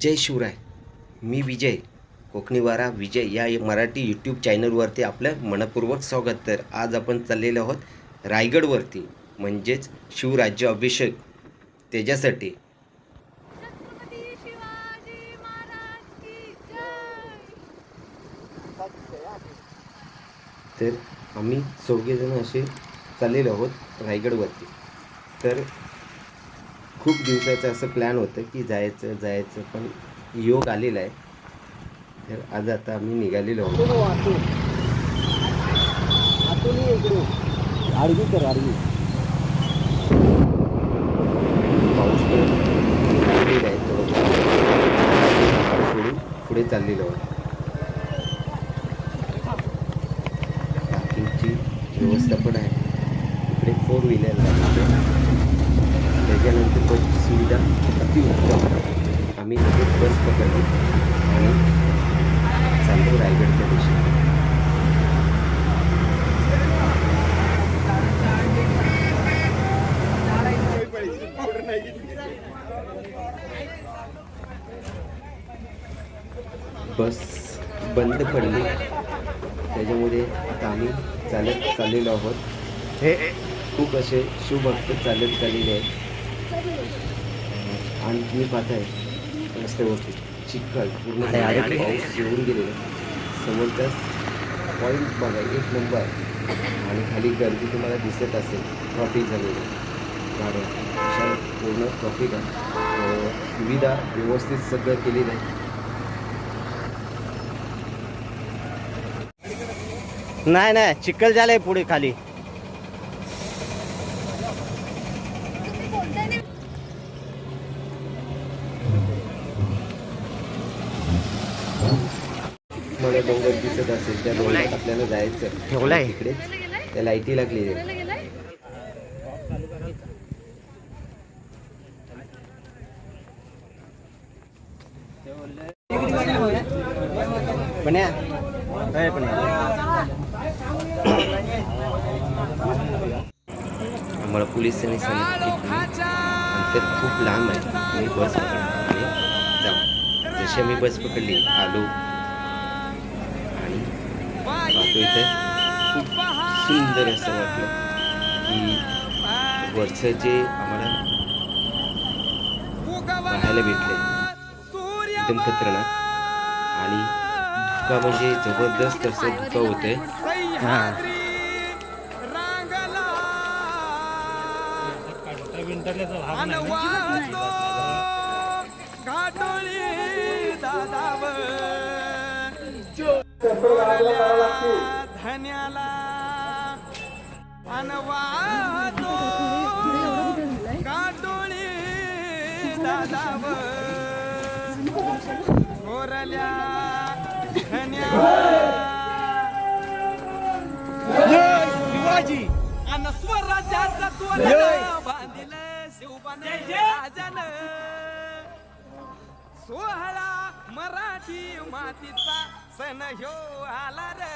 जय शिवराय. मी विजय कोकणीवारा विजय या मराठी यूट्यूब चॅनलवरती आपलं मनपूर्वक स्वागत. तर आज आपण चाललेलो आहोत रायगडवरती म्हणजेच शिवराज्य अभिषेक त्याच्यासाठी तर आम्ही चौघेजण असे चाललेलो आहोत रायगडवरती. तर खूप दिवसाचं असं प्लॅन होतं की जायचं जायचं पण योग आलेला आहे. तर आज आता आम्ही निघालेलो आहोत. आडवी कर आडवी पाऊस आहे सोडून पुढे चाललेलो आहोत. पार्किंगची व्यवस्था पण आहे इकडे फोर व्हीलर आहे त्याच्यानंतर बसची सुविधा अतिउत्तम आम्ही लगेच बस पकडली आणि चाललो रायगडच्या दिशेने. बस बंद पडली. त्याच्यामुळे आता आम्ही चालत चाललेलो आहोत. हे खूप असे शिवभक्त चालत चाललेले आहेत. आणि तुम्ही पाहताय. रस्त्यावरती. चिखल पूर्ण. पाऊस येऊन गेलेला. समोरचा पॉईंट बघा एक नंबर आणि खाली गर्दी तुम्हाला दिसत असेल ट्रॉफिक झालेली. गाड्या. अशा पूर्ण ट्रॉफिक आहे. सुविधा व्यवस्थित सगळं केलेलं आहे. नाही नाही. चिखल झालंय पुढे खाली. मला डोंगर दिसत असेल त्या डोंगरात आपल्याला जायचं ठेवलाय? तिकडे गेलाय त्या लाईटी काय पण्या. आम्हाला पोलिसांनी सांगितलं खूप लांब आहे. तुम्ही बस पकडा आणि जाऊ. जशी आम्ही बस पकडली आलो. पाहतो इथे खूप सुंदर असं वाटलं. की वरचं जे आम्हाला पाहायला भेटले एकदम खतरनाक. आणि धुका म्हणजे जबरदस्त असं धुका होतंय. हा. धन्याला अनवातो काटोळी दादाव गोरल्या शिवाजी अन स्वराज्याचा तोरण बांधिल शिवबान राजानं सोहळा मराठी मातीचा सण ह्यो आला रे.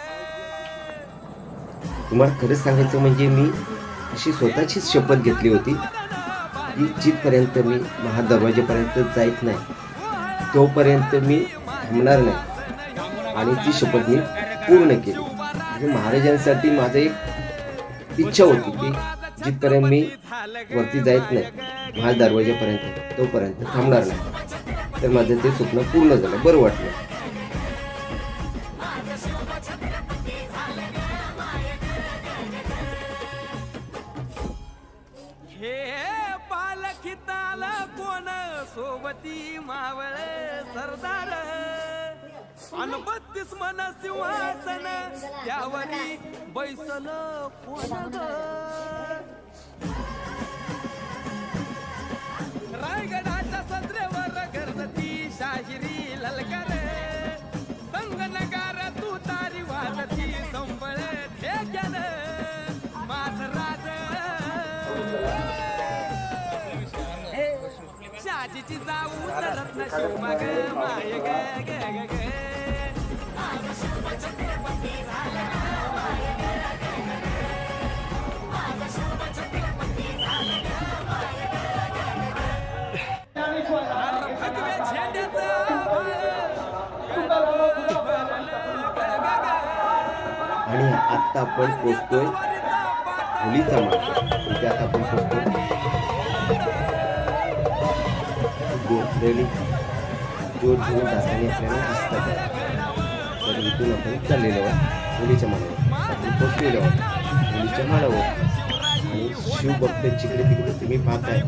तुम्हाला खरंच सांगायचं म्हणजे मी अशी स्वतःचीच शपथ घेतली होती की जिथपर्यंत मी महादरवाजेपर्यंत जायत नाही तोपर्यंत मी थांबणार नाही. आणि ती शपथ मी पूर्ण केली. म्हणजे महाराजांसाठी माझं एक इच्छा होती की जिथपर्यंत मी वरती जायत नाही महादरवाजेपर्यंत तोपर्यंत थांबणार नाही. तर माझं ते स्वप्न पूर्ण झालं. बरं वाटलं. मला कोण सोबती मावळ सरदार? अन बत्तीस मन सिंहासन त्यावरी बैसल कोण आणि आत्ता आपण पोचतोय मुलीचा मार्ग आता आपण पोचतोय. रॅली जोर घेऊन जाताना आपल्याला दिसतात तर इथून आपण चाललेलो आहोत होलीच्या माळावर. आपण पोचलेलो आहोत होलीच्या माळावर. आणि शिवभक्त जिकडे तिकडे तुम्ही पाहताय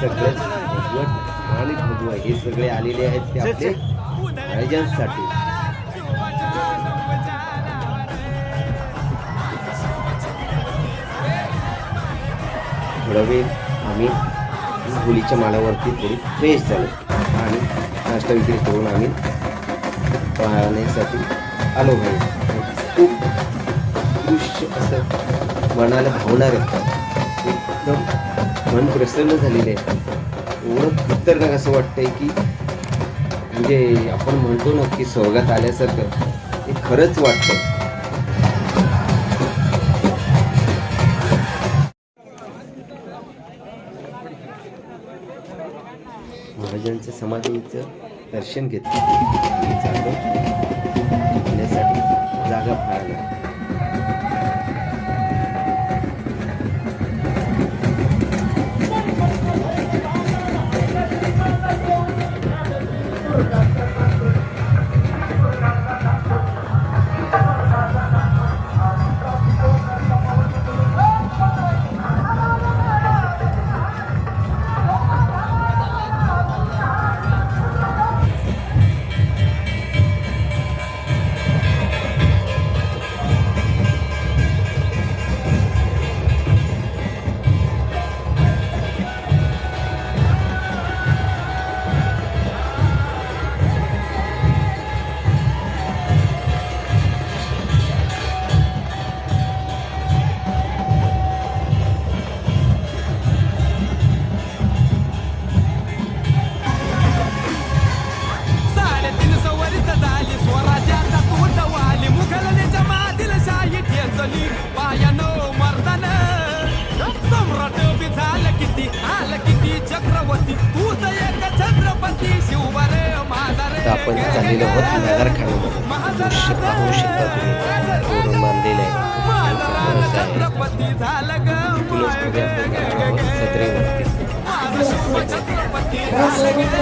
सगळं भगवत आणि भगवा हे सगळे आलेले आहेत ते आपले राजांसाठी थोडा आम्ही. होलीच्या माळावरती थोडी फ्रेश झालो. आणि नाश्ता विक्री करून आम्ही पाहण्यासाठी आलो भाई खूप दृश्य असं मनाला भावणार एकदम मन प्रसन्न झालेले आहे. एवढं खतरनाक असं वाटतंय की म्हणजे आपण म्हणतो ना की स्वर्गात आल्यासारखं हे खरंच वाटतं महाराजांचं समाधीचं दर्शन घेतलं. आणि जागा फाळायला किती आलं किती चक्रवर्ती. तूच एक छत्रपती शिवबर माझा रे. आपण चाललेलो आहोत नगरखान्यामध्ये दृश्य पाहू शकता तुम्ही. तोरण बांधलेलं आहे. माझा खरंच आहे. छत्रपती झालं ग. इथूनच पुढे आपण जाणार आहोत. सत्रेवरती माझा शिव छत्रपती झालं ग.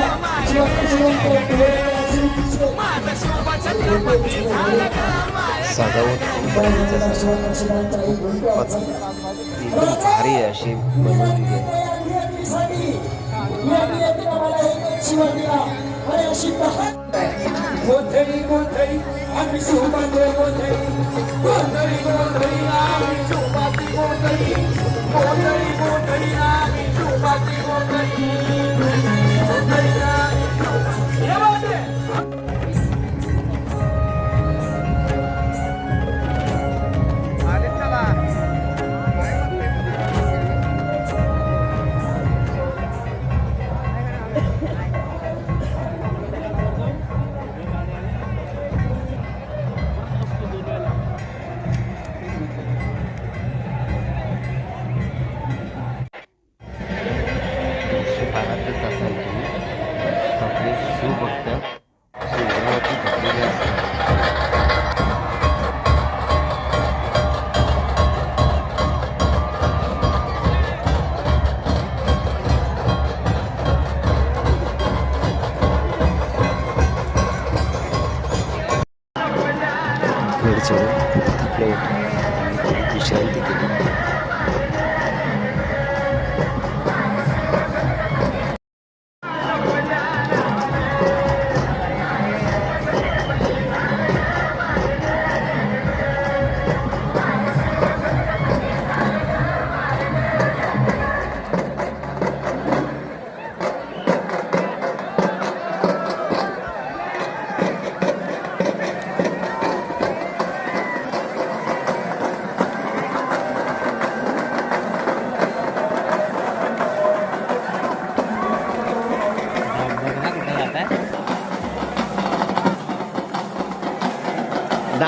माझा शिव छत्रपती झालं ग. सजावट खूप भारी अशी बनवलेली आहे.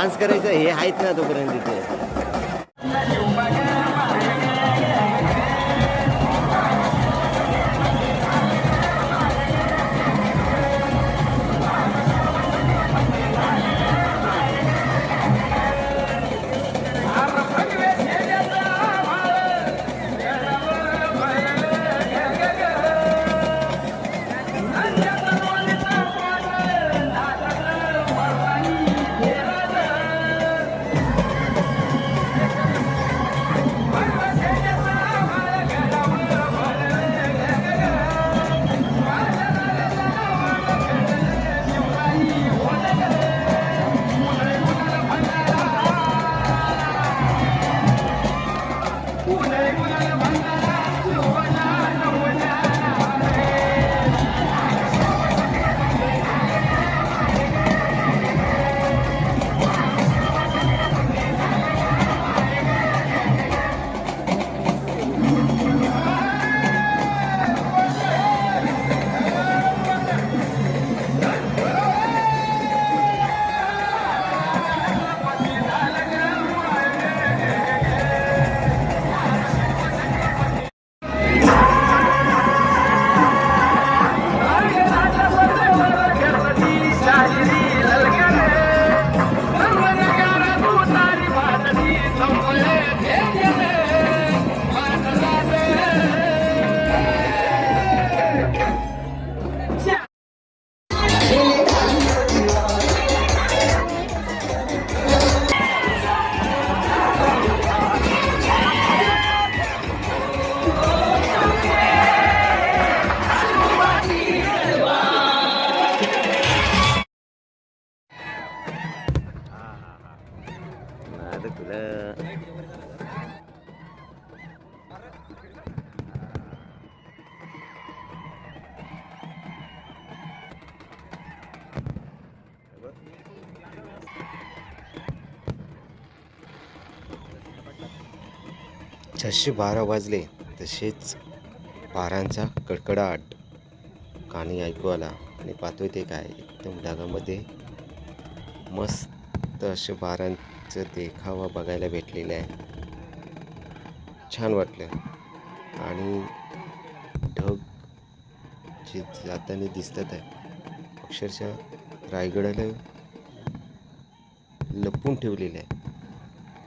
डान्स करायचं हे आहेत ना तोपर्यंत तिथे. जसे बारा वाजले. तसेच पारांचा कडकडाट. गाणी ऐकू आला आणि पाहतोय ते काय? एकदम ढगामध्ये मस्त असे बारांचं देखावा बघायला भेटलेला आहे. छान वाटलं. आणि ढग जे जाताना दिसतात आहे अक्षरशः रायगडाला लपून ठेवलेलं आहे.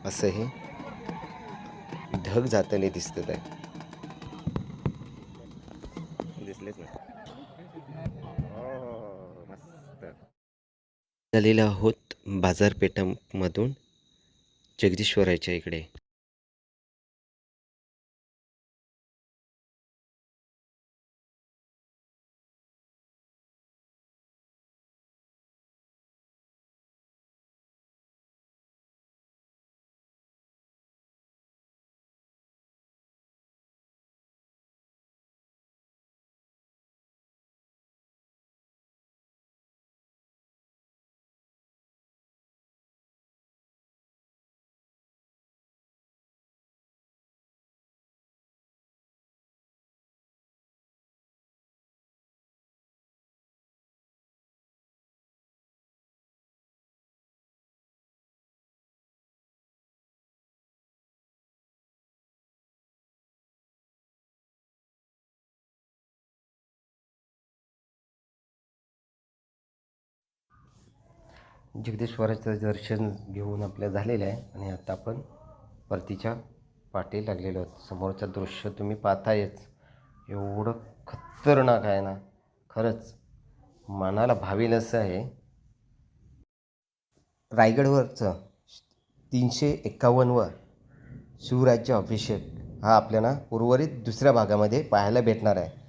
असं हे ढग जाताना दिसतात आहे दिसलेच ना. हो झालेलो आहोत बाजारपेठामधून जगदीश्वराच्या इकडे. जगदीश्वराचं दर्शन घेऊन आपल्या झालेलं आहे आणि आता आपण परतीच्या पाठी लागलेलो आहोत. समोरचं दृश्य तुम्ही पाहतायच. एवढं खतरनाक आहे ना. खरंच मनाला भावेल असं आहे. रायगडवरचं तीनशे एक्कावन्नवर शिवराज्य अभिषेक हा आपल्याला उर्वरित दुसऱ्या भागामध्ये पाहायला भेटणार आहे.